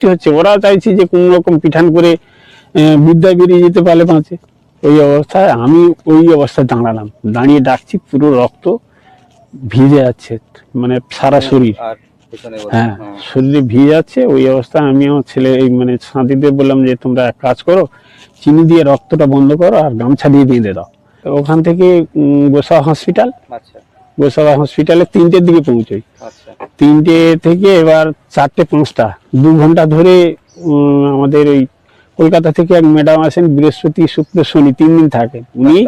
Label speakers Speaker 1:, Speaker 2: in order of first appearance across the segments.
Speaker 1: কি হচ্ছে। ওরা চাইছে যে কোনো রকম পিঠান করে আহ, বিদ্যা বেরিয়ে যেতে পারলে পাঁচে ওই অবস্থায় আমি ওই অবস্থায় দাঁড়ালাম। দাঁড়িয়ে ডাকছি পুরো রক্ত ভিজে যাচ্ছে মানে সারা শরীর।
Speaker 2: পেছনে বলো।
Speaker 1: হ্যাঁ
Speaker 2: হুম।
Speaker 1: শরীরে ভিজে যাচ্ছে। ওই অবস্থায় আমি আমার ছেলে এই মানে সাঁতিদের বললাম যে তোমরা এক কাজ করো চিনি দিয়ে রক্তটা বন্ধ করো আর গামছা দিয়ে বেঁধে দাও। ওখান থেকে গোসা হসপিটাল।
Speaker 2: আচ্ছা।
Speaker 1: গোসাবা হসপিটালে তিনটের দিকে পৌঁছই।
Speaker 2: আচ্ছা।
Speaker 1: তিনটে থেকে এবার চারটে পাঁচটা। দু ঘণ্টা ধরে আমাদের ওই কলকাতা থেকে এক ম্যাডাম আসেন বৃহস্পতি শুক্র শনি তিন দিন থাকেন। উনি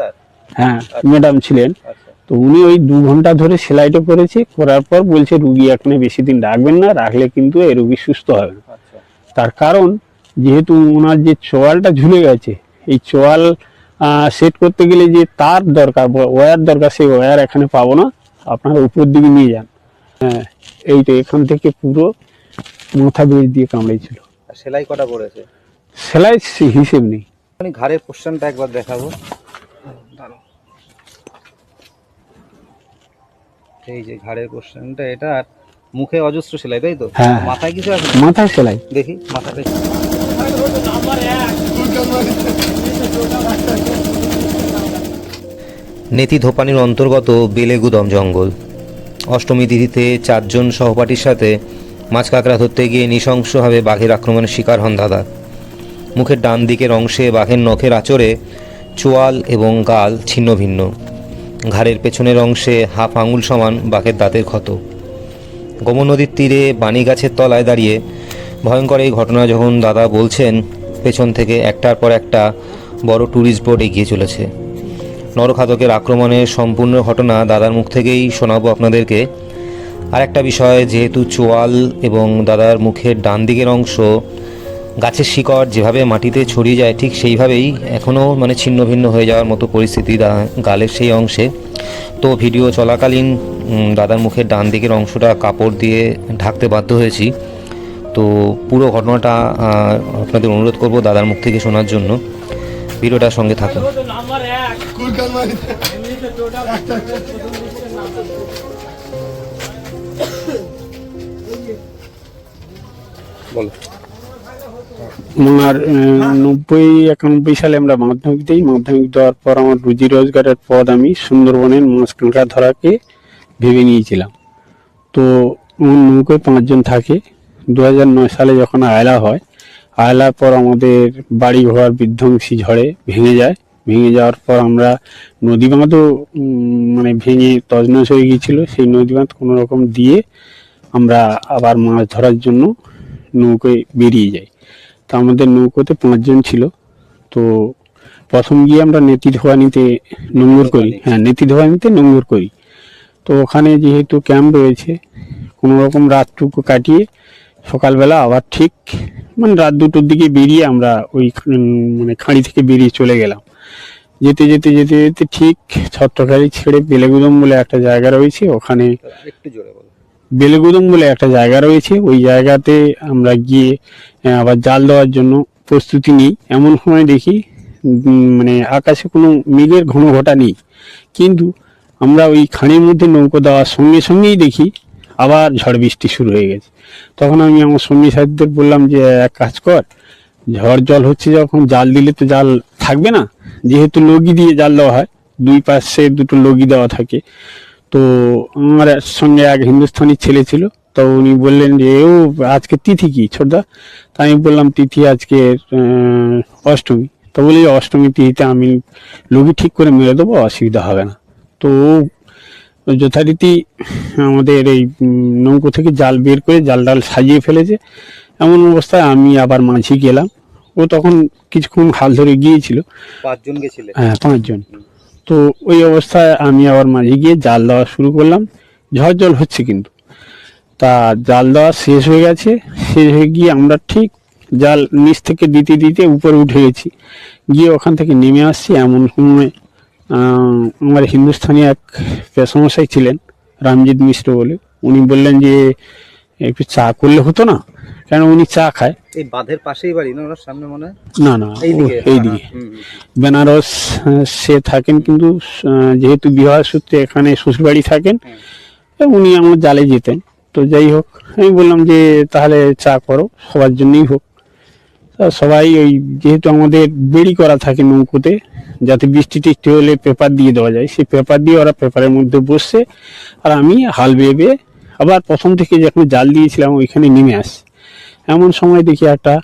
Speaker 1: হ্যাঁ ম্যাডাম ছিলেন।
Speaker 2: আচ্ছা।
Speaker 1: তো উনি ওই দু ঘণ্টা ধরে সেলাইটা করেছে। করার পর বলছে রুগী এখানে বেশি দিন রাখবেন না রাখলে কিন্তু এই রুগী সুস্থ হবে। না
Speaker 2: আচ্ছা।
Speaker 1: তার কারণ যেহেতু ওনার যে চোয়ালটা ঝুলে গেছে এই চোয়াল সেট করতে গেলে যে তার দরকার ওয়্যার দরকার সেই ওয়্যার এখানে পাবো না। আপনারা উপর দিকে নিয়ে যান। হ্যাঁ এইটা এখান থেকে পুরো মাথা বেশ দিয়ে কামড়েছিল
Speaker 2: আর সেলাই কটা করেছে
Speaker 1: সেলাই হিসেব নেই।
Speaker 2: আমি ঘাড়ের পোর্শনটা একবার দেখাবো। এই যে ঘাড়ের পোর্শনটা এটা আর মুখে অজস্র সেলাই তাই তো?
Speaker 1: হ্যাঁ।
Speaker 2: মাথায় কিছু আছে?
Speaker 1: মাথায় সেলাই।
Speaker 2: দেখি মাথাটা নেতি ধোপানির অন্তর্গত বেলেগুদম জঙ্গল। অষ্টমী তিথিতে চারজন সহপাঠীর সাথে মাছ কাঁকড়া ধরতে গিয়ে নৃশংসভাবে বাঘের আক্রমণের শিকার হন দাদা। মুখের ডান দিকের অংশে বাঘের নখের আচরে চোয়াল এবং গাল ছিন্ন ভিন্ন। ঘাড়ের পেছনের অংশে হাফ আঙুল সমান বাঘের দাঁতের ক্ষত। গোমন নদীর তীরে বাণী গাছের তলায় দাঁড়িয়ে ভয়ঙ্কর এই ঘটনা যখন দাদা বলছেন, পেছন থেকে একটার পর একটা বড় ট্যুরিস্ট বোর্ড এগিয়ে চলেছে। নরখাদকের আক্রমণের সম্পূর্ণ ঘটনা দাদার মুখ থেকেই শোনাবো আপনাদেরকে। আর একটা বিষয়, যেহেতু চোয়াল এবং দাদার মুখের ডান দিকের অংশ গাছের শিকড় যেভাবে মাটিতে ছড়িয়ে যায়, ঠিক সেইভাবেই এখনও মানে ছিন্ন ভিন্ন হয়ে যাওয়ার মতো পরিস্থিতি গালের সেই অংশে। তো ভিডিও চলাকালীন দাদার মুখের ডান দিকের অংশটা কাপড় দিয়ে ঢাকতে বাধ্য হয়েছি। তো পুরো ঘটনাটা আপনাদের অনুরোধ করব দাদার মুখ থেকে শোনার জন্য। ভিডিওটার সঙ্গে থাকুন। বলো।
Speaker 1: আমার নব্বই একানব্বই সালে আমরা মাধ্যমিক দিই। মাধ্যমিক দেওয়ার পর আমার রুজি রোজগারের পদ আমি সুন্দরবনের মাছ কাঁকড়া ধরাকে ভেবে নিয়েছিলাম। তো আমার নৌকোয় পাঁচজন থাকে। দু নয় সালে যখন আয়লা হয় আয়লার পর আমাদের বাড়ি ঘর বিধ্বংসী ঝড়ে ভেঙে যায়। ভেঙে যাওয়ার পর আমরা নদী বাঁধও মানে ভেঙে তজনস হয়ে গিয়েছিল। সেই নদী বাঁধ কোনো রকম দিয়ে আমরা আবার মাছ ধরার জন্য নৌকোয় বেরিয়ে যাই। তো আমাদের নৌকোতে পাঁচজন ছিল। তো প্রথম গিয়ে আমরা নেতি ধোয়ানিতে নোংর করি। হ্যাঁ নেতি ধোয়ানিতে নোংর করি। তো ওখানে যেহেতু ক্যাম্প রয়েছে কোনো রকম রাতটুকু কাটিয়ে সকালবেলা আবার ঠিক মানে রাত দুটোর দিকে বেরিয়ে আমরা ওই মানে খাঁড়ি থেকে বেরিয়ে চলে গেলাম। যেতে যেতে যেতে যেতে ঠিক ছত্রখালি ছেড়ে বেলেগুদম বলে একটা জায়গা রয়েছে ওখানে
Speaker 2: একটু জোরে বলো।
Speaker 1: বেলেগুদম বলে একটা জায়গা রয়েছে ওই জায়গাতে আমরা গিয়ে আবার জাল দেওয়ার জন্য প্রস্তুতি নিই। এমন সময় দেখি মানে আকাশে কোনো মেঘের ঘন ঘটা নেই। কিন্তু আমরা ওই খাঁড়ির মধ্যে নৌকো দেওয়ার সঙ্গে সঙ্গেই দেখি আবার ঝড় বৃষ্টি শুরু হয়ে গেছে। তখন আমি আমার সঙ্গী সাথীদের বললাম যে, এক কাজ কর, ঝড় জল হচ্ছে যখন জাল দিলে তো জাল থাকবে না, যেহেতু লগি দিয়ে জাল দেওয়া হয়, দুই পাশে দুটো লগি দেওয়া থাকে। তো আমার সঙ্গে এক হিন্দুস্তানি ছেলে ছিল, তো উনি বললেন যে ও আজকে তিথি কি, ছোটদা? তা আমি বললাম, তিথি আজকে অষ্টমী। তো বলি, অষ্টমী তিথিতে আমি লগি ঠিক করে মেরে দেবো, অসুবিধা হবে না। তো যথারীতি আমাদের এই নৌকো থেকে জাল বের করে জাল ডাল সাজিয়ে ফেলেছে। এমন অবস্থায় আমি আবার মাঝি গেলাম। ও তখন কিছুক্ষণ হাল ধরে গিয়েছিল।
Speaker 2: পাঁচজন গেছিলে?
Speaker 1: হ্যাঁ পাঁচজন। তো ওই অবস্থায় আমি আবার মাঝে গিয়ে জাল দেওয়া শুরু করলাম। ঝড় জল হচ্ছে কিন্তু। তা জাল দেওয়া শেষ হয়ে গেছে। শেষ হয়ে গিয়ে আমরা ঠিক জাল নিচ থেকে দিতে দিতে উপরে উঠে গেছি। গিয়ে ওখান থেকে নেমে আসছি এমন সময় আমার হিন্দুস্থানি এক পেশমশাই ছিলেন রামজিৎ মিশ্র বলে। উনি বললেন যে একটু চা করলে হতো না কেন উনি চা খায়?
Speaker 2: এই বাঁধের পাশেই বাড়ি না ওনার সামনে মনে
Speaker 1: না না
Speaker 2: এইদিকে।
Speaker 1: বেনারস সে থাকেন কিন্তু যেহেতু বিবাহ সূত্রে এখানে শ্বশুরবাড়ি থাকেন উনি আমার জালে যেতেন। তো যাই হোক আমি বললাম যে তাহলে চা করো সবার জন্যই হোক। সবাই ওই যেহেতু আমাদের বেড়ি করা থাকে নৌকোতে যাতে বৃষ্টি টিষ্টি হলে পেপার দিয়ে দেওয়া যায় সেই পেপার দিয়ে ওরা পেপারের মধ্যে বসছে আর আমি হাল বেয়ে বেয়ে আবার প্রথম থেকে যখন জাল দিয়েছিলাম ওইখানে নেমে আসছি এমন সময় দেখি একটা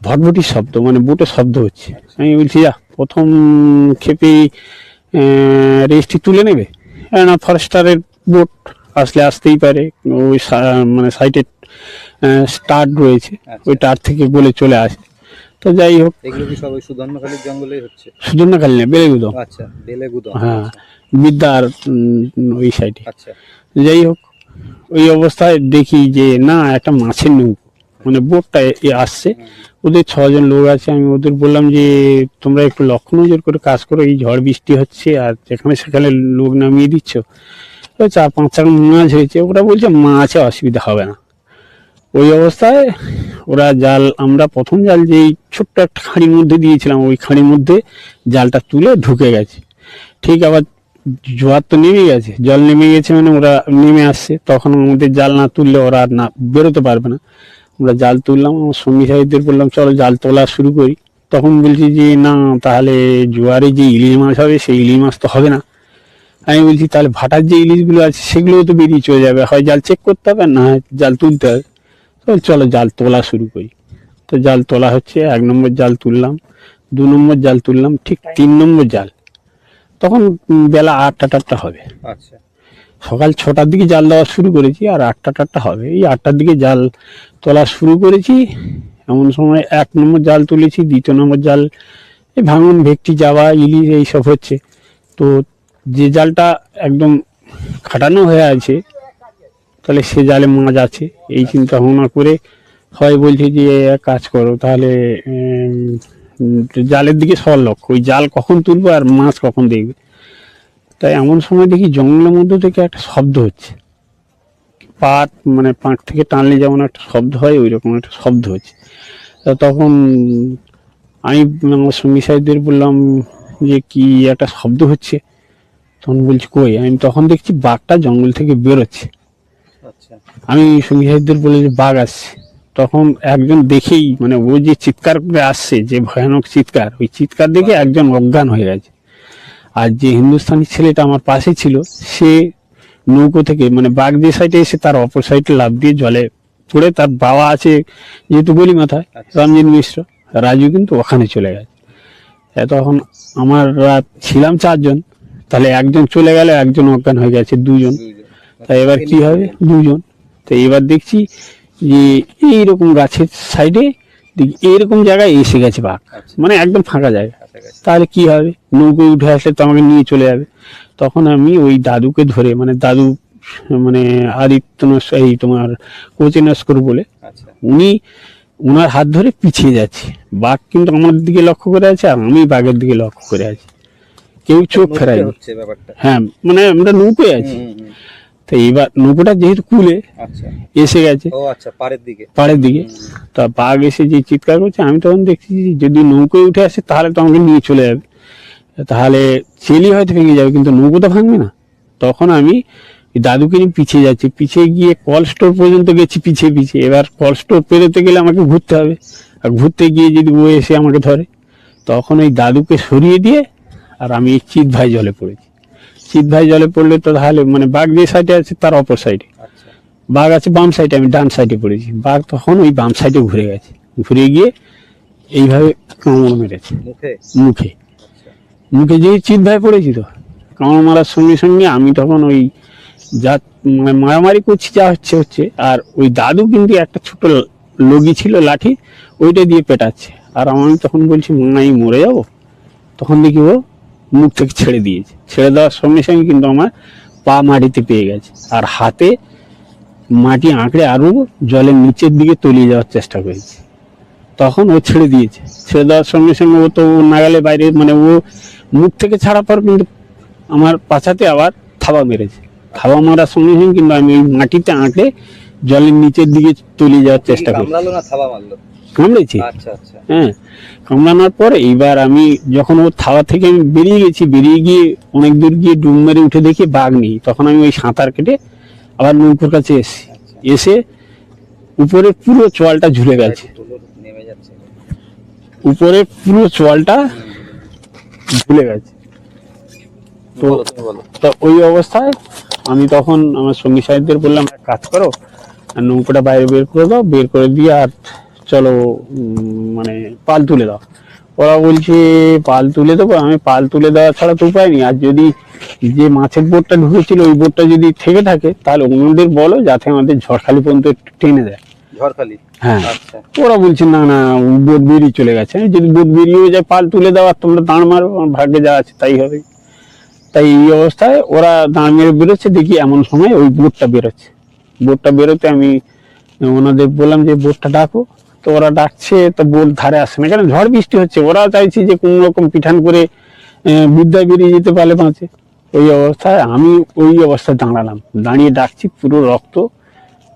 Speaker 1: ভটভটির শব্দ মানে বুটের শব্দ হচ্ছে। আমি বলছি যা প্রথম ক্ষেপেই রেজিস্ট্রি তুলে নেবে? না ফরেস্টারের বোট আসলে আসতেই পারে ওই মানে সাইটে স্টার্ট রয়েছে
Speaker 3: আচ্ছা।
Speaker 1: ওই টার থেকে বলে চলে আসে। তো যাই হোক।
Speaker 3: এগুলো কি সব ওই সুধর্মখালীর জঙ্গলেই হচ্ছে?
Speaker 1: সুদর্ণকালী না বেলেগুদম
Speaker 3: আচ্ছা বেলেগুদম
Speaker 1: হ্যাঁ বিদ্যার উম, ওই সাইডে
Speaker 3: আচ্ছা।
Speaker 1: যাই হোক ওই অবস্থায় দেখি যে না একটা মাছের নৌকো। মানে বোটটা আসছে। ওদের ছজন লোক আছে আমি ওদের বললাম যে তোমরা একটু লক্ষ্য নজর করে কাজ করো এই ঝড় বৃষ্টি হচ্ছে আর যেখানে সেখানে লোক নামিয়ে দিচ্ছ। চার পাঁচটা মাছ হয়েছে ওরা বলছে মাছে অসুবিধা হবে না। ওই অবস্থায় ওরা জাল, আমরা প্রথম জাল যেই ছোট্ট একটা খাঁড়ির মধ্যে দিয়েছিলাম, ওই খাঁড়ির মধ্যে জালটা তুলে ঢুকে গেছে। ঠিক আবার জোয়ার তো নেমে গেছে। জল নেমে গেছে মানে ওরা নেমে আসছে। তখন আমাদের জাল না তুললে ওরা আর না বেরোতে পারবে না। আমরা জাল তুললাম, আমার সঙ্গী সাহিত্যদের বললাম, চলো জাল তোলা শুরু করি। তখন বলছি যে, না, তাহলে জোয়ারে যে ইলিশ মাছ হবে, সেই ইলিশ মাছ তো হবে না। আমি বলছি, তাহলে ভাটার যে ইলিশগুলো আছে, সেগুলোও তো বেরিয়ে চলে যাবে। হয় জাল চেক করতে হবে না জাল তুলতে হবে। চলো জাল তোলা শুরু করি। তো জাল তোলা হচ্ছে এক নম্বর জাল তুললাম দু নম্বর জাল তুললাম ঠিক তিন নম্বর জাল। তখন বেলা আটটা টাটটা হবে।
Speaker 3: আচ্ছা।
Speaker 1: সকাল ছটার দিকে জাল দেওয়া শুরু করেছি আর আটটা টাটটা হবে। এই আটটার দিকে জাল তোলা শুরু করেছি। এমন সময় এক নম্বর জাল তুলেছি দ্বিতীয় নম্বর জাল এই ভাঙন ভেকটি যাওয়া ইলিশ এইসব হচ্ছে। তো যে জালটা একদম খাটানো হয়ে আছে তাহলে সে জালে মাছ আছে, এই চিন্তা ভাবনা করে হয় বলছে যে, এক কাজ করো, তাহলে জালের দিকে সবার লক্ষ্য, ওই জাল কখন তুলবো আর মাছ কখন দেখবে। তাই এমন সময় দেখি জঙ্গলের মধ্যে থেকে একটা শব্দ হচ্ছে। পাট মানে পাঁক থেকে টানলে যেমন একটা শব্দ হয় ওই রকম একটা শব্দ হচ্ছে। তখন আমি আমার সঙ্গী সাহেবদের বললাম যে, কি একটা শব্দ হচ্ছে? তখন বলছি, কই? আমি তখন দেখছি বাঘটা জঙ্গল থেকে বেরোচ্ছে। আমি সঙ্গী সাহেবদের বলে যে বাঘ আসছে। তখন একজন দেখেই মানে ও যে চিৎকার করে আসছে যে ভয়ানক চিৎকার ওই চিৎকার দেখে একজন অজ্ঞান হয়ে গেছে। আর যে হিন্দুস্তানি ছেলেটা আমার পাশে ছিল সে নৌকো থেকে মানে বাঘ যে সাইডে এসে তার অপর সাইডে লাভ দিয়ে জলে পড়ে তার বাবা আছে যেহেতু গলি মাথায়
Speaker 3: আচ্ছা।
Speaker 1: রঞ্জিত মিশ্র রাজু কিন্তু ওখানে চলে গেছে। তখন আমরা ছিলাম চারজন তাহলে একজন চলে গেলে একজন অজ্ঞান হয়ে গেছে দুজন। তা এবার কি হবে? দুজন। তো এবার দেখছি যে এইরকম গাছের সাইডে দেখি এইরকম জায়গায় এসে গেছে বাঘ।
Speaker 3: আচ্ছা।
Speaker 1: মানে একদম ফাঁকা জায়গা। তাহলে কি হবে? নৌকো উঠে আসলে তো আমাকে নিয়ে চলে যাবে। তখন আমি ওই দাদুকে ধরে মানে দাদু মানে আদিত্য এই তোমার কোচে নস্কর বলে
Speaker 3: আচ্ছা।
Speaker 1: উনি ওনার হাত ধরে পিছিয়ে যাচ্ছে। বাঘ কিন্তু আমার দিকে লক্ষ্য করে আছে আর আমি বাঘের দিকে লক্ষ্য করে আছি। কেউ চোখ ফেরায়নি। হ্যাঁ মানে আমরা নৌকোয় আছি। তো এইবার নৌকোটা যেহেতু কুলে
Speaker 3: আচ্ছা।
Speaker 1: এসে গেছে।
Speaker 3: ও আচ্ছা পাড়ের দিকে।
Speaker 1: পাড়ের দিকে। তা বাঘ এসে যে চিৎকার করছে আমি তখন দেখছি যদি নৌকোয় উঠে আসে তাহলে তো আমাকে নিয়ে চলে যাবে। তাহলে চেলি হয়তো ভেঙে যাবে কিন্তু নৌকো তো ভাঙবে না। তখন আমি দাদুকে নিয়ে পিছিয়ে যাচ্ছি। পিছিয়ে গিয়ে কল স্টোর পর্যন্ত গেছি পিছিয়ে পিছিয়ে। এবার কল স্টোর পেরোতে গেলে আমাকে ঘুরতে হবে। আর ঘুরতে গিয়ে যদি ও এসে আমাকে ধরে তখন ওই দাদুকে সরিয়ে দিয়ে আর আমি চিত ভাই জলে পড়েছি। ভাই জলে পড়লে তো তাহলে মানে বাঘ যে সাইডে আছে তার অপর সাইডে
Speaker 3: আচ্ছা।
Speaker 1: বাঘ আছে বাম সাইডে আমি ডান সাইডে পড়েছি। বাঘ তখন ওই বাম সাইডে ঘুরে গেছে। ঘুরে গিয়ে এইভাবে কামড় মেরেছে।
Speaker 3: মুখে?
Speaker 1: মুখে। যেই ভাই পড়েছি তো কামড় মারার সঙ্গে সঙ্গে আমি তখন ওই যা মানে মারামারি করছি যা হচ্ছে হচ্ছে আর ওই দাদু কিন্তু একটা ছোট লগি ছিল লাঠি ওইটা দিয়ে পেটাচ্ছে। আর আমি তখন বলছি মনে হয় মরে যাব? তখন দেখি ও মুখ থেকে ছেড়ে দিয়েছে। ছেড়ে দেওয়ার সঙ্গে সঙ্গে কিন্তু আমার পা মাটিতে পেয়ে গেছে। আর হাতে মাটি আঁকড়ে আরও জলের নিচের দিকে তলিয়ে যাওয়ার চেষ্টা করেছে। তখন ও ছেড়ে দিয়েছে। ছেড়ে দেওয়ার সঙ্গে সঙ্গে ও তো নাগালে বাইরে মানে ও মুখ থেকে ছাড়া পর কিন্তু আমার পাছাতে আবার থাবা মেরেছে। থাবা মারার সঙ্গে সঙ্গে কিন্তু আমি ওই মাটিতে আঁকড়ে জলের নিচের দিকে তলিয়ে যাওয়ার চেষ্টা করি
Speaker 3: থাবা মারলো?
Speaker 1: কামড়েছি।
Speaker 3: আচ্ছা আচ্ছা।
Speaker 1: হ্যাঁ কামড়ানোর পর এইবার আমি যখন ও থাওয়া থেকে আমি বেরিয়ে গেছি বেরিয়ে গিয়ে অনেক দূর গিয়ে ডুব মেরে উঠে দেখি বাঘ নেই। তখন আমি ওই সাঁতার কেটে আবার নৌকোর কাছে এসেছি।
Speaker 3: আচ্ছা।
Speaker 1: এসে উপরে পুরো চোয়ালটা ঝুলে গেছে। উপরে পুরো চোয়ালটা ঝুলে গেছে। তো তা ওই অবস্থায় আমি তখন আমার সঙ্গী সাহেবদের বললাম এক কাজ করো আর নৌকোটা বাইরে বের করে দাও বের করে দিয়ে আর চলো মানে পাল তুলে দাও। ওরা বলছে পাল তুলে দেবো? আমি পাল তুলে দেওয়া ছাড়া তো উপায় নেই। আর যদি যে মাছের বোটটা ঢুকেছিল ওই বোটটা যদি থেকে থাকে তাহলে অন্যদের বলো যাতে আমাদের ঝড়খালি পর্যন্ত টেনে দেয়।
Speaker 3: ঝড়খালি?
Speaker 1: হ্যাঁ।
Speaker 3: আচ্ছা।
Speaker 1: ওরা বলছে না না বোট বেরিয়ে চলে গেছে। যদি বোট বেরিয়ে যায় পাল তুলে দেওয়ার তোমরা দাঁড় মারো আমার ভাগ্যে যা আছে তাই হবে। তাই এই অবস্থায় ওরা দাঁড় মেরে বেরোচ্ছে দেখি এমন সময় ওই বোটটা বেরোচ্ছে। বোটটা বেরোতে আমি ওনাদের বললাম যে বোটটা ডাকো। তো ওরা ডাকছে তো বোট ধারে আসছে। না কেন ঝড় বৃষ্টি হচ্ছে ওরা চাইছে যে কোনো রকম পিঠান করে বিদ্যায় বেরিয়ে যেতে পারলে বাঁচে। ওই অবস্থায় আমি ওই অবস্থায় দাঁড়ালাম। দাঁড়িয়ে ডাকছি পুরো রক্ত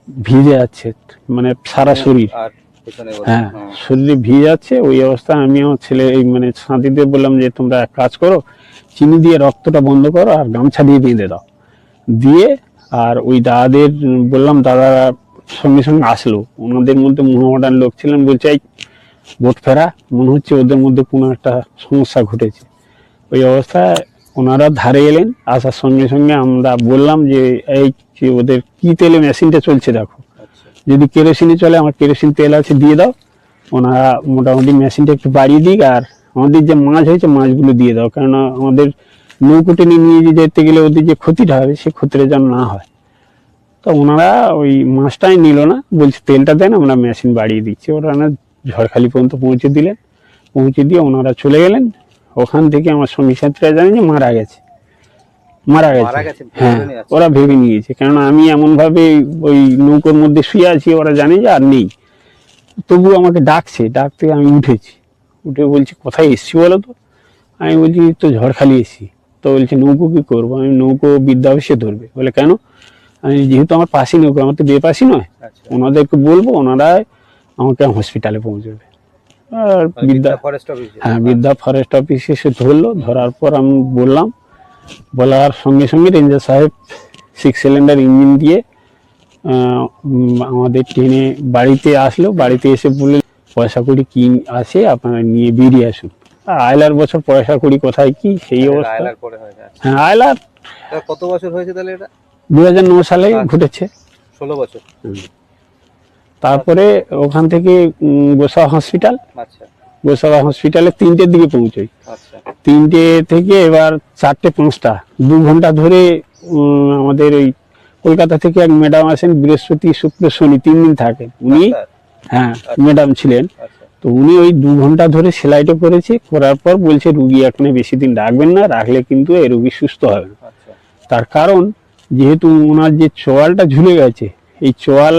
Speaker 1: ভিজে যাচ্ছে মানে সারা শরীর।
Speaker 3: আর পেছনে বলো
Speaker 1: হ্যাঁ শরীরে ভিজে যাচ্ছে ওই অবস্থায় আমি আমার ছেলে এই মানে সাঁতিদের বললাম যে তোমরা এক কাজ করো চিনি দিয়ে রক্তটা বন্ধ করো আর গামছা দিয়ে বেঁধে দাও। দিয়ে আর ওই দাদাদের বললাম দাদা সঙ্গে সঙ্গে আসলো। ওনাদের মধ্যে মোহামডান লোক ছিলেন বলছে এই বোট ফেরা। মনে হচ্ছে ওদের মধ্যে কোনো একটা সমস্যা ঘটেছে। ওই অবস্থায় ওনারা ধারে এলেন আসার সঙ্গে সঙ্গে আমরা বললাম যে এই যে ওদের কি তেলে মেশিনটা চলছে দেখো।
Speaker 3: আচ্ছা।
Speaker 1: যদি কেরোসিনে চলে আমার কেরোসিন তেল আছে দিয়ে দাও। ওনারা মোটামুটি মেশিনটা একটু বাড়িয়ে দিক আর আমাদের যে মাছ হয়েছে মাছগুলো দিয়ে দাও। কেননা আমাদের নৌকো টেনে নিয়ে যেতে গেলে ওদের যে ক্ষতিটা হবে সে ক্ষতিটা যেন না হয়। তো ওনারা ওই মাছটাই নিল না বলছে তেলটা দেন আমরা মেশিন বাড়িয়ে দিচ্ছি। ওরা না ঝড়খালি পর্যন্ত পৌঁছে দিলেন। পৌঁছে দিয়ে ওনারা চলে গেলেন। ওখান থেকে আমার স্বামী সাথীরা জানে যে মারা গেছে। মারা গেছে। হ্যাঁ ওরা ভেবে নিয়েছে। কেননা আমি এমনভাবে ওই নৌকোর মধ্যে শুয়ে আছি ওরা জানে যে আর নেই। তবু আমাকে ডাকছে ডাকতে আমি উঠেছি। উঠে বলছি কোথায় এসছি বলো তো? আমি বলছি তো ঝড়খালি এসছি। তো বলছে নৌকো কি করব? আমি নৌকো বিদ্যা অফিসে ধরবে। বলে কেন? আমি যেহেতু আমার পাশি নৌকো আমার তো বেপাসি নয়।
Speaker 3: আচ্ছা।
Speaker 1: ওনাদেরকে বলব ওনারা আমাকে হসপিটালে পৌঁছবে। আর
Speaker 3: মানে
Speaker 1: বিদ্যা
Speaker 3: ফরেস্ট অফিসে
Speaker 1: হ্যাঁ বিদ্যা ফরেস্ট অফিসে এসে ধরলো ধরার পর আমি বললাম বলার সঙ্গে সঙ্গে রেঞ্জার সাহেব সিক্স সিলিন্ডার ইঞ্জিন দিয়ে আমাদের ট্রেনে বাড়িতে আসলো। বাড়িতে এসে বললেন পয়সা কড়ি কি আছে? আপনারা নিয়ে বেরিয়ে আসুন। আয়লার বছর পয়সা কড়ি কোথায় কি? সেই অবস্থা।
Speaker 3: হয়ে
Speaker 1: হ্যাঁ আয়লার
Speaker 3: কত বছর হয়েছে তাহলে এটা?
Speaker 1: দু সালে
Speaker 3: আচ্ছা।
Speaker 1: ঘটেছে।
Speaker 3: ষোলো বছর।
Speaker 1: তারপরে ওখান থেকে গোসা হসপিটাল।
Speaker 3: আচ্ছা।
Speaker 1: গোসা হসপিটালে তিনটের দিকে পৌঁছই।
Speaker 3: আচ্ছা।
Speaker 1: তিনটে থেকে এবার চারটে পাঁচটা। দু ঘণ্টা ধরে আমাদের ওই কলকাতা থেকে এক ম্যাডাম আসেন বৃহস্পতি শুক্র শনি তিন দিন থাকেন। উনি হ্যাঁ ম্যাডাম ছিলেন। তো উনি ওই দু ঘণ্টা ধরে সেলাইটা করেছে করার পর বলছে রুগী এখানে বেশি দিন রাখবেন না রাখলে কিন্তু এই রুগী সুস্থ হবে। তার কারণ যেহেতু ওনার যে চোয়ালটা ঝুলে গেছে এই চোয়াল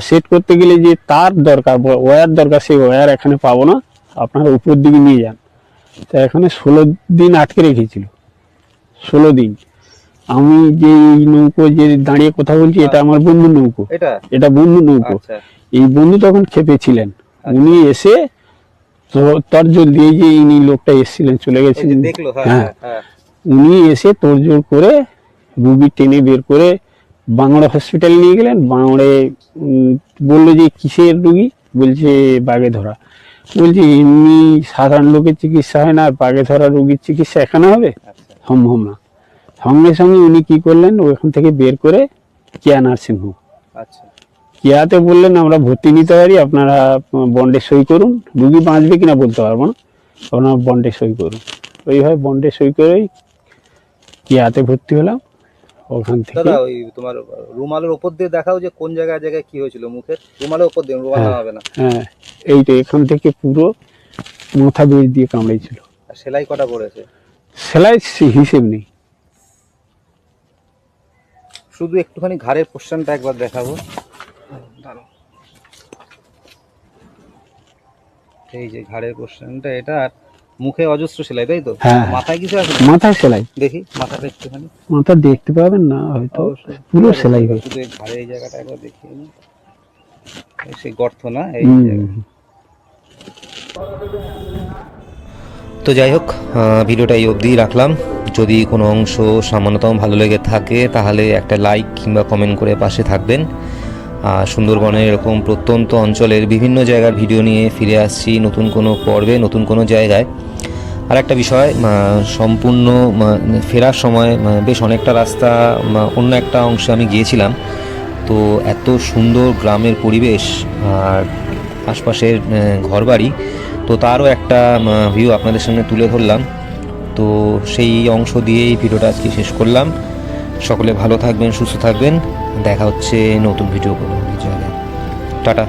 Speaker 1: সেট করতে গেলে যে তার দরকার ওয়্যার দরকার সেই ওয়্যার এখানে পাবো না। আপনারা উপর দিকে নিয়ে যান। তা এখানে ষোলো দিন আটকে রেখেছিল। ষোলো দিন। আমি যে এই নৌকো যে দাঁড়িয়ে কথা বলছি এটা আমার বন্ধু নৌকো।
Speaker 3: এটা?
Speaker 1: বন্ধু নৌকো।
Speaker 3: আচ্ছা।
Speaker 1: এই বন্ধু তখন খেপে ছিলেন। উনি এসে তো তার জলদি এই যে ইনি লোকটা এসেছিলেন চলে
Speaker 3: যে হ্যাঁ
Speaker 1: হ্যাঁ
Speaker 3: হ্যাঁ। হ্যাঁ।
Speaker 1: উনি এসে তোড়জোড় করে রুগী টেনে বের করে বাংলা হসপিটালে নিয়ে গেলেন। বাংলায় বলল যে কিসের রুগী? বলছে বাগে ধরা। বলছে এমনি সাধারণ লোকের চিকিৎসা হয় না আর বাগে ধরা রুগীর চিকিৎসা এখানে হবে?
Speaker 3: আচ্ছা।
Speaker 1: সম্ভব না। সঙ্গে সঙ্গে উনি কি করলেন? ওখান থেকে বের করে কেয়া নার্সিং হোম।
Speaker 3: আচ্ছা।
Speaker 1: কেয়াতে বললেন আমরা ভর্তি নিতে পারি আপনারা বন্ডে সই করুন। রুগী বাঁচবে কিনা বলতে পারব না। আপনারা বন্ডে সই করুন। ওইভাবে বন্ডে সই করেই কেয়াতে ভর্তি হলাম। ওখান থেকে।
Speaker 3: দাদা ওই তোমার রুমালের উপর দিয়ে দেখাও যে কোন জায়গায় জায়গায় কি হয়েছিল মুখের। রুমালের উপর দিয়ে রুমাল
Speaker 1: হ্যাঁ।
Speaker 3: নামাবে না।
Speaker 1: হ্যাঁ এইটা এখান থেকে পুরো মাথা বের দিয়ে কামড়েছিল
Speaker 3: আর সেলাই কটা করেছে
Speaker 1: সেলাই হিসেব নেই।
Speaker 3: শুধু একটুখানি ঘাড়ের পোর্শনটা একবার দেখাবো। এই যে ঘাড়ের পোর্শনটা এটা আর মুখে অজস্র সেলাই তাই তো?
Speaker 1: হ্যাঁ।
Speaker 3: মাথায় কিছু আছে
Speaker 1: মাথায় সেলাই।
Speaker 3: দেখি মাথাটা একটুখানি।
Speaker 1: মাথা দেখতে পাবেন না হয়তো। পুরো সেলাই হয়েছে
Speaker 3: শুধু এই ঘাড়ে এই জায়গাটা একবার নিই। সেই গর্ত না এই
Speaker 2: তো যাই হোক ভিডিওটা এই অবধিই রাখলাম। যদি কোনো অংশ সামান্যতম ভালো লেগে থাকে তাহলে একটা লাইক কিংবা কমেন্ট করে পাশে থাকবেন। সুন্দরবনের এরকম প্রত্যন্ত অঞ্চলের বিভিন্ন জায়গার ভিডিও নিয়ে ফিরে আসছি নতুন কোনো পর্বে, নতুন কোনো জায়গায়। আর একটা বিষয় সম্পূর্ণ ফেরার সময় বেশ অনেকটা রাস্তা অন্য একটা অংশে আমি গিয়েছিলাম। তো এত সুন্দর গ্রামের পরিবেশ আর আশপাশের ঘরবাড়ি, তো তারও একটা ভিউ আপনাদের সামনে তুলে ধরলাম। তো সেই অংশ দিয়েই ভিডিওটা আজকে শেষ করলাম। সকলে ভালো থাকবেন সুস্থ থাকবেন। দেখা হচ্ছে নতুন ভিডিও কোনো টাটা।